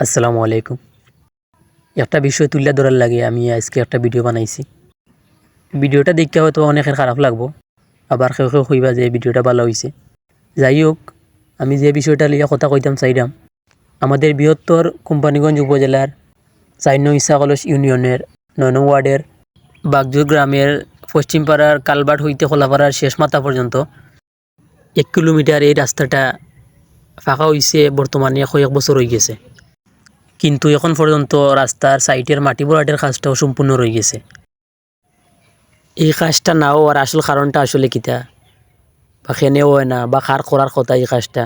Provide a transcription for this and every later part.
আসসালামু আলাইকুম। একটা বিষয় তুলে ধরার লাগে আমি আজকে একটা ভিডিও বানাইছি। ভিডিওটা দেখতে হয়তো অনেকের খারাপ লাগবো, আবার কেউ কেউ কইবা যে ভিডিওটা ভালো হয়েছে যাই হোক, আমি যে বিষয়টা লিয়ে কথা কইতাম চাইলাম আমাদের বৃহত্তর কোম্পানিগঞ্জ উপজেলার চাইন ইসাকলস ইউনিয়নের নয়ন ওয়ার্ডের বাগজুর গ্রামের পশ্চিমপাড়ার কালবাট হইতে খোলাপাড়ার শেষ মাথা পর্যন্ত এক কিলোমিটার এই রাস্তাটা ফাঁকা হইছে, বর্তমানে কয়েক বছর হয়ে গেছে। কিন্তু এখন পর্যন্ত রাস্তার সাইটের মাটি বোরাটের কাজটাও সম্পূর্ণ রয়ে গেছে। এই কাজটা না হওয়ার আসল কারণটা আসলে কিতা বা খেনেও হয় না? বা কার করার কথা এই কাজটা?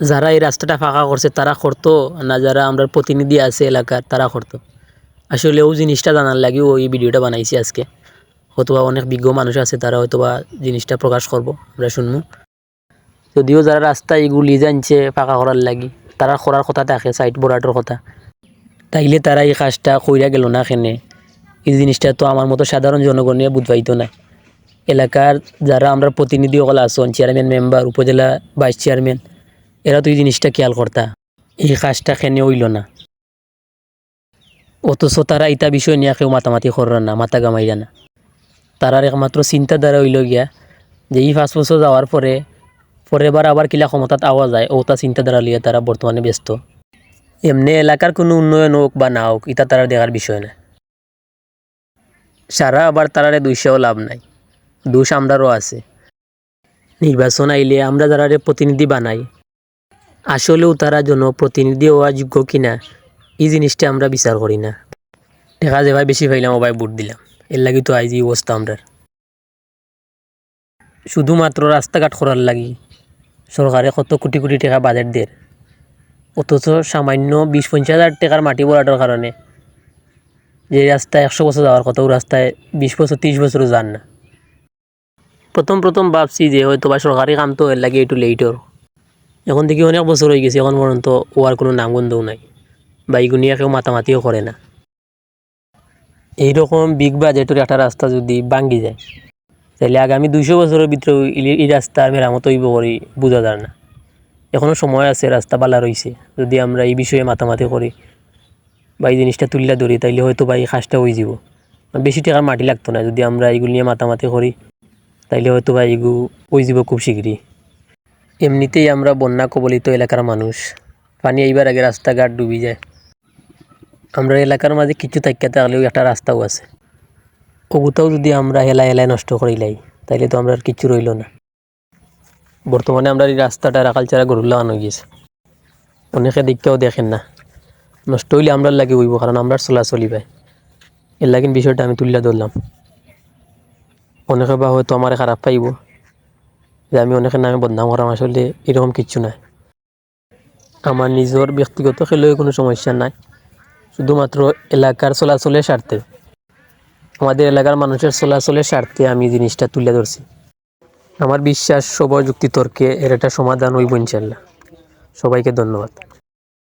যারা এই রাস্তাটা ফাঁকা করছে, তারা করতো না যারা আমরা প্রতিনিধি আছে এলাকার, তারা করতো। আসলে ও জিনিসটা জানার লাগেও এই ভিডিওটা বানাইছি আজকে। হয়তোবা অনেক বিজ্ঞ মানুষ আছে, তারা হয়তোবা জিনিসটা প্রকাশ করব, আমরা শুনব। যদিও যারা রাস্তা এগুলি জানছে, ফাঁকা করার লাগি। তারা করার কথা থাকে সাইড বোরাটোর কথা। তাইলে তারা এই কাজটা কইরা গেল না খেনে এই জিনিসটা তো আমার মতো সাধারণ জনগণে বুঝবাইতো না। এলাকার যারা আমরা প্রতিনিধি সকল আসন chairman member upazila vice chairman এরা তো এই জিনিসটা খেয়াল করতা। এই কাজটা খেনে হইল না। অথচ তারা ইটা বিষয় নিয়ে কেউ মাতামাতি করার না, মাথা গামাইরা না। তারার একমাত্র চিন্তাধারা হইল গিয়া যে এই পাঁচ বছর যাওয়ার পরে পরের বার আবার কিলা ক্ষমতাত আওয়া যায় ও তা চিন্তাধারা লিয়ে তারা বর্তমানে ব্যস্ত। এমনি এলাকার কোনো উন্নয়ন হোক বা না হোক এটা তারা দেখার বিষয় না। সারা আবার তারারে দুইশাও লাভ নাই। দোষ আমরারও আছে। নির্বাচন আইলে আমরা যারা প্রতিনিধি বানাই, আসলেও তারা জনপ্রতিনিধি হওয়া যোগ্য কিনা, এই জিনিসটা আমরা বিচার করি না। দেখা যায় ভাই, বেশি পাইলাম ও ভাই ভোট দিলাম। এর লাগি তো আইজি অবস্থা আমরা শুধুমাত্র রাস্তাঘাট করার লাগি। সরকারে কত কোটি কোটি টাকা বাজেট দেয়। অথচ সামান্য বিশ পঞ্চাশ হাজার টাকার মাটি বলাটার কারণে যে রাস্তায় একশো বছর যাওয়ার কথা ও রাস্তায় বিশ বছর তিরিশ বছরও যান না। প্রথম প্রথম ভাবছি যে হয়তো বা সরকারি কাম তো এর লাগে একটু লেটর এখন দেখি অনেক বছর হয়ে গেছে, এখন পর্যন্ত ও আর কোনো নামগন্ধও নাই। বা এগুনিয়া কেউ মাতামাতিও করে না। এইরকম বিগ বাজেটের একটা রাস্তা যদি ভাঙ্গি যায় তাহলে আগামী দুইশো বছরের ভিতরে এই- রাস্তা মেরামত হইব করি বোঝা যায় না। এখনও সময় আছে, রাস্তা বালা রয়েছে যদি আমরা এই বিষয়ে মাতামাতি করি, বা এই জিনিসটা তুলিয়া ধরি, তাইলে হয়তো বা এই কাজটা হয়ে যাব। বেশি টাকার মাটি লাগতো না, যদি আমরা এইগুলো নিয়ে মাতামাতি করি, তাইলে হয়তো বা এইগু হয়ে যাব খুব শীঘ্রই এমনিতেই আমরা বন্যা কবলিত এলাকার মানুষ। পানি এইবার আগে রাস্তাঘাট ডুবি যায়। আমরা এলাকার মাঝে কিছু থাকিয়া থাকলেও একটা রাস্তাও আছে। ওগুতাও যদি আমরা হেলা হেলায় নষ্ট করিলাই তাইলে তো আমরা আর কিচ্ছু রইল না। বর্তমানে আমরা এই রাস্তাটা রাখাল ছাড়া গরুর লাগানো গিয়েছে অনেকে দেখতেও দেখেন না। নষ্ট হইলে আমরা লাগে উইব কারণ আমরা চলাচলি পাই এর লাগিন বিষয়টা আমি তুলিয়া ধরলাম। অনেকে বা হয়তো আমার খারাপ পাইব, যে আমি অনেকের নামে বদনাম করাম আসলে এরকম কিচ্ছু নাই। আমার নিজের ব্যক্তিগত খেলেও কোনো সমস্যা নাই। শুধুমাত্র এলাকার চলাচলের স্বার্থে। আমাদের এলাকার মানুষের চলাচলের স্বার্থে আমি জিনিসটা তুলে ধরছি। আমার বিশ্বাস সব যুক্তি তর্কে এর একটা সমাধান ওই ইনশাল্লাহ সবাইকে ধন্যবাদ।